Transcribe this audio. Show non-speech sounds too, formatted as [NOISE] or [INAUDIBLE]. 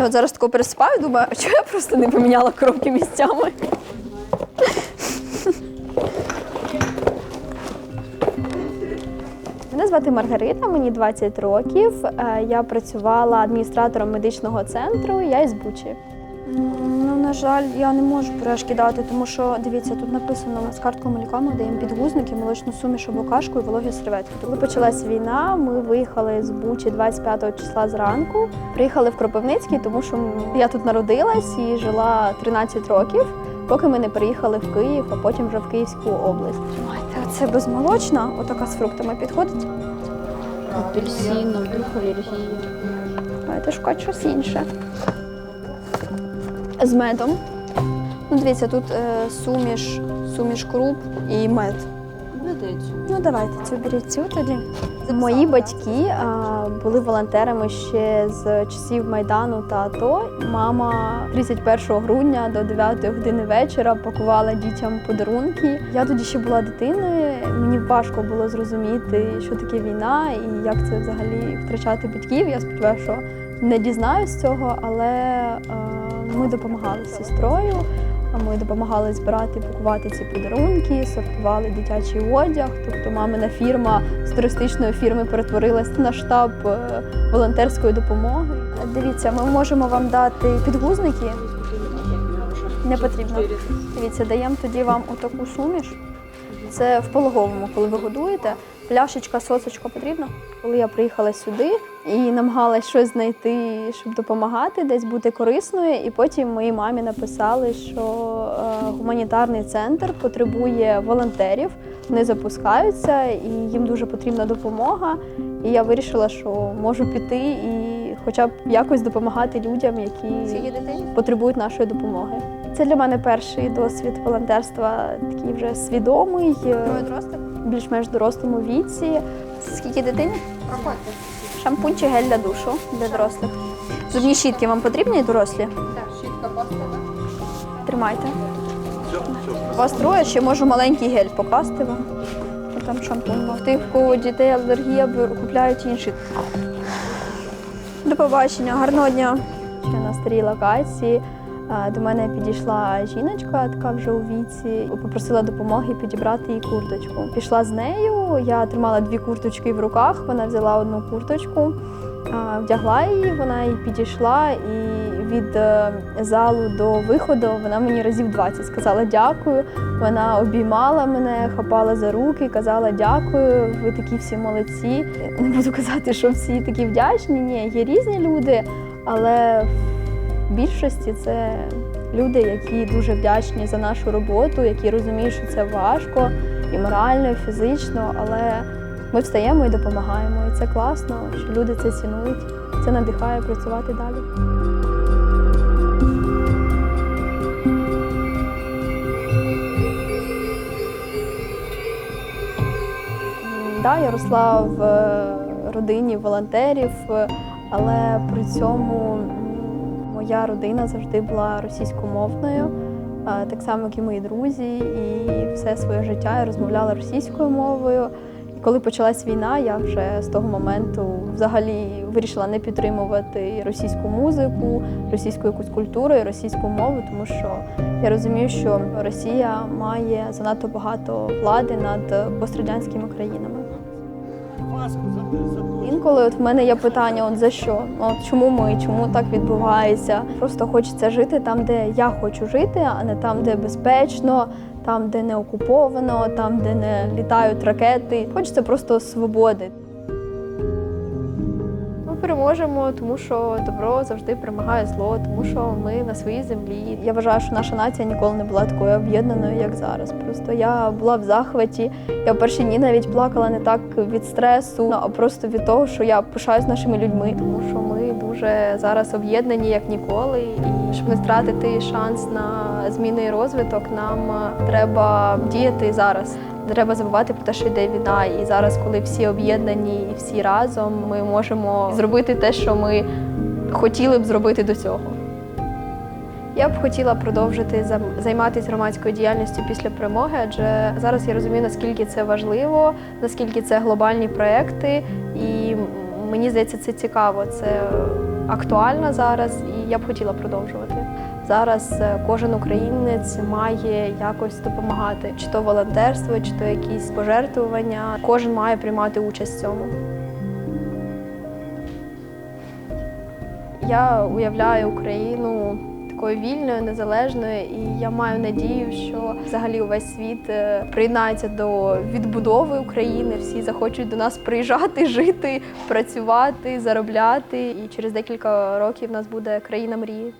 Я от зараз тако переспаю, думаю, а чого я просто не поміняла коробки місцями? Мене звати Маргарита, мені 20 років. Е, Я працювала адміністратором медичного центру, я із Бучі. На жаль, я не можу пюрешки дати, тому що дивіться, тут написано з карткою молока ми даємо підгузники, молочну суміш або кашку і вологі серветки. Коли почалась війна, ми виїхали з Бучі 25 числа зранку. Приїхали в Кропивницький, тому що я тут народилась і жила 13 років, поки ми не переїхали в Київ, а потім вже в Київську область. Тримайте, оце безмолочна, отака з фруктами підходить. Апельсин, вдруг аллергия. Давайте шукати щось інше. З медом. Ну, дивіться, тут е, суміш, суміш круп і мед. Ну, давайте цю беріть цю тоді. Мої батьки а, були волонтерами ще з часів Майдану та АТО. Мама 31 грудня до 9 години вечора пакувала дітям подарунки. Я тоді ще була дитиною. Мені важко було зрозуміти, що таке війна і як це взагалі втрачати батьків. Я сподіваюся, що не дізнаюсь цього, але е, ми допомагали з сестрою. Ми допомагали збирати пакувати ці подарунки, сортували дитячий одяг. Тобто мамина фірма з туристичної фірми перетворилась на штаб е, волонтерської допомоги. Дивіться, ми можемо вам дати підгузники. Не потрібно. Дивіться, даємо тоді вам отаку суміш. Це в пологовому, коли ви годуєте. Пляшечка, сосочка потрібна. Коли я приїхала сюди і намагалась щось знайти, щоб допомагати, десь бути корисною. І потім моїй мамі написали, що е, гуманітарний центр потребує волонтерів. Вони запускаються і їм дуже потрібна допомога. І я вирішила, що можу піти і хоча б якось допомагати людям, які потребують нашої допомоги. Це для мене перший досвід волонтерства, такий вже свідомий, е, більш-менш дорослому віці. Скільки дитині? Шампунь чи гель для душу для дорослих. Зубні щітки вам потрібні дорослі? Так, щітка паста, так? Тримайте. У вас троє, ще можу маленький гель покласти вам. Там шампунь. Бо в тих, у кого дітей алергія, купляють інші. До побачення, гарного дня. Ще на старій локації. До мене підійшла жіночка, така вже у віці, попросила допомоги підібрати їй курточку. Пішла з нею, я тримала дві курточки в руках, вона взяла одну курточку, вдягла її, вона і підійшла, і від е, залу до виходу вона мені разів 20 сказала дякую. Вона обіймала мене, хапала за руки, казала дякую, ви такі всі молодці. Не буду казати, що всі такі вдячні. Ні, є різні люди, але більшості це люди, які дуже вдячні за нашу роботу, які розуміють, що це важко і морально, і фізично, але ми встаємо і допомагаємо. І це класно, що люди це цінують. Це надихає працювати далі. Да, я росла в е, родині волонтерів, але при цьому моя родина завжди була російськомовною, так само, як і мої друзі, і все своє життя я розмовляла російською мовою. І коли почалась війна, я вже з того моменту взагалі вирішила не підтримувати російську музику, російську якусь культуру і російську мову, тому що я розумію, що Росія має занадто багато влади над пострадянськими країнами. Інколи от в мене є питання: от за що? Ну, От чому ми, чому так відбувається? Просто хочеться жити там, де я хочу жити, а не там, де безпечно, там, де не окуповано, там, де не літають ракети. Хочеться просто свободи. Переможемо, тому що добро завжди перемагає зло, тому що ми на своїй землі. Я вважаю, що наша нація ніколи не була такою об'єднаною, як зараз. Просто я була в захваті. Я в перші дні навіть плакала не так від стресу, а просто від того, що я пишаюсь нашими людьми, тому що дуже зараз об'єднані як ніколи. І щоб не втратити шанс на зміни і розвиток, нам е, треба діяти зараз. Треба забувати про те, що йде війна. І зараз, коли всі об'єднані і всі разом, ми можемо зробити те, що ми хотіли б зробити до цього. Я б хотіла продовжити займатися громадською діяльністю після перемоги, адже зараз я розумію, наскільки це важливо, наскільки це глобальні проекти, і мені здається, це цікаво. Це актуально зараз, і я б хотіла продовжувати. Зараз е, кожен українець має якось допомагати, чи то волонтерство, чи то якісь пожертвування. Кожен має приймати участь в цьому. Я уявляю Україну такою вільною, незалежною, і я маю надію, що взагалі увесь світ е, приєднається до відбудови України. Всі захочуть до нас приїжджати, [LAUGHS] жити, працювати, заробляти. І через декілька років нас буде країна мрії.